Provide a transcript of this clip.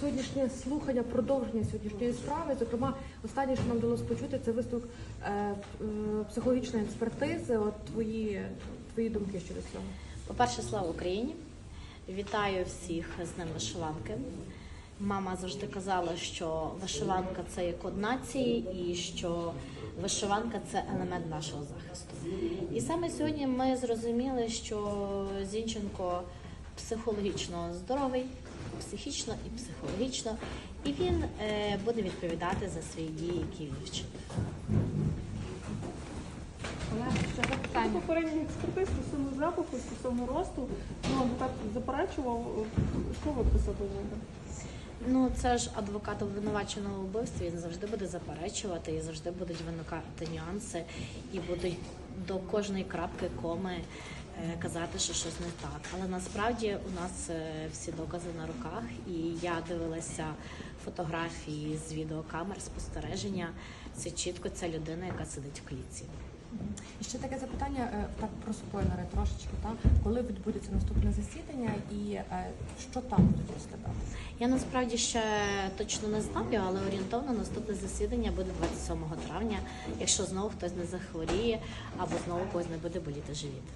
сьогоднішнє слухання, продовження сьогоднішньої справи. Зокрема, останнє, що нам вдалося почути, це висновок е, е, психологічної експертизи. От твої, твої думки щодо цього. По-перше, слава Україні! Вітаю всіх з Днем вишиванки. Мама завжди казала, що вишиванка це є код нації, і що вишиванка це елемент нашого захисту. І саме сьогодні ми зрозуміли, що Зінченко психологічно здоровий, психічно і психологічно, і він е, буде відповідати за свої дії, які він вчинив. Олег, запитання. попередніх експертиз стосовно запаху, стосовно росту, ну адвокат заперечував, що ви присадили? Ну, це ж адвокат обвинуваченого вбивстві, він завжди буде заперечувати і завжди будуть виникати нюанси, і будуть до кожної крапки коми казати, що щось не так. Але насправді у нас е, всі докази на руках, і я дивилася фотографії з відеокамер спостереження. Це чітко ця людина, яка сидить в клітці. І ще таке запитання, е, так про спойлери трошечки. Так? Коли відбудеться наступне засідання і е, що там будуть розглядати? Я насправді ще точно не знаю, але орієнтовно наступне засідання буде 27 травня, якщо знову хтось не захворіє або знову когось не буде боліти живіт.